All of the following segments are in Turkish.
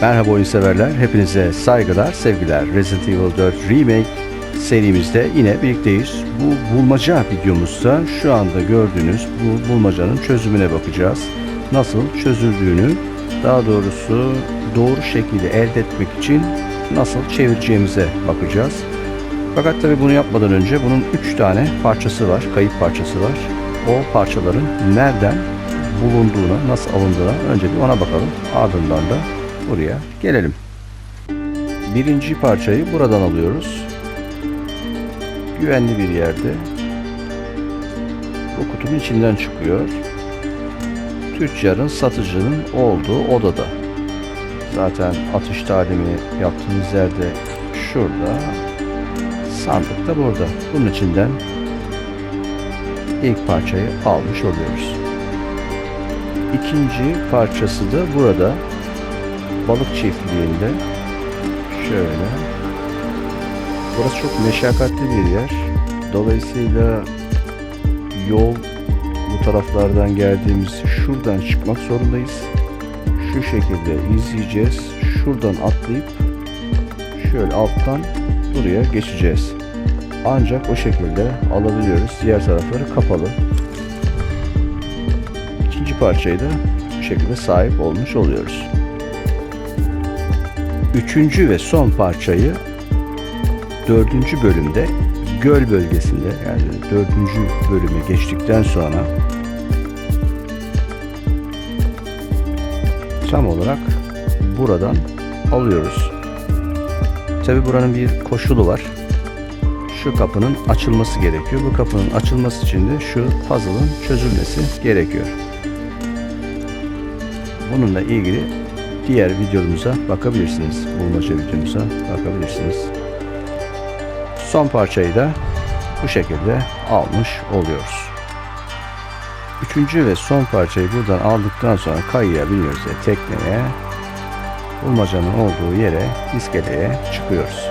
Merhaba oyun severler, hepinize saygılar, sevgiler. Resident Evil 4 Remake serimizde yine birlikteyiz. Bu bulmaca videomuzda şu anda gördüğünüz bu bulmacanın çözümüne bakacağız. Nasıl çözüldüğünü, daha doğrusu doğru şekilde elde etmek için nasıl çevireceğimize bakacağız. Fakat tabi bunu yapmadan önce bunun 3 tane parçası var, kayıp parçası var. O parçaların nereden bulunduğuna, nasıl alındığına önce bir ona bakalım. Ardından da buraya gelelim. Birinci parçayı buradan alıyoruz. Güvenli bir yerde. Bu kutunun içinden çıkıyor. Tüccarın, satıcının olduğu odada. Zaten atış talimi yaptığımız yerde şurada. Sandık da burada. Bunun içinden ilk parçayı almış oluyoruz. İkinci parçası da burada. Balık çiftliğinde. Şöyle. Burası çok meşakkatli bir yer. Dolayısıyla yol bu taraflardan geldiğimiz şuradan çıkmak zorundayız. Şu şekilde izleyeceğiz. Şuradan atlayıp şöyle alttan buraya geçeceğiz. Ancak o şekilde alabiliyoruz. Diğer tarafları kapalı. İkinci parçayı da bu şekilde sahip olmuş oluyoruz. Üçüncü ve son parçayı dördüncü bölümde göl bölgesinde yani dördüncü bölümü geçtikten sonra tam olarak buradan alıyoruz. Tabi buranın bir koşulu var. Şu kapının açılması gerekiyor. Bu kapının açılması için de şu puzzle'ın çözülmesi gerekiyor. Bununla ilgili diğer videomuza bakabilirsiniz. Bulmaca videomuza bakabilirsiniz. Son parçayı da bu şekilde almış oluyoruz. Üçüncü ve son parçayı buradan aldıktan sonra kayıya biniyoruz ve tekneye bulmacanın olduğu yere iskeleye çıkıyoruz.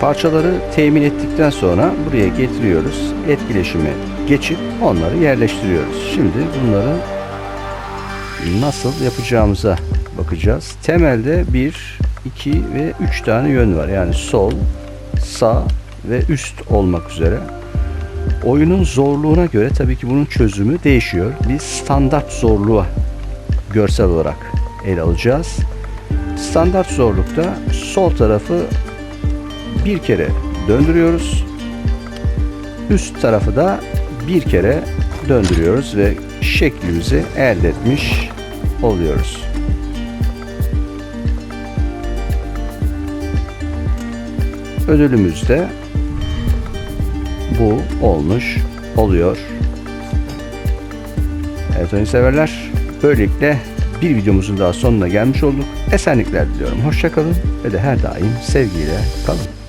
Parçaları temin ettikten sonra buraya getiriyoruz. Etkileşime geçip onları yerleştiriyoruz. Şimdi bunları nasıl yapacağımıza bakacağız. Temelde 1, 2 ve 3 tane yön var. Yani sol, sağ ve üst olmak üzere. Oyunun zorluğuna göre tabii ki bunun çözümü değişiyor. Biz standart zorluğa görsel olarak ele alacağız. Standart zorlukta sol tarafı bir kere döndürüyoruz. Üst tarafı da bir kere döndürüyoruz ve şeklimizi elde etmiş oluyoruz. Ödülümüz de bu olmuş oluyor. Evet oyun severler. Böylelikle bir videomuzun daha sonuna gelmiş olduk. Esenlikler diliyorum. Hoşçakalın ve de her daim sevgiyle kalın.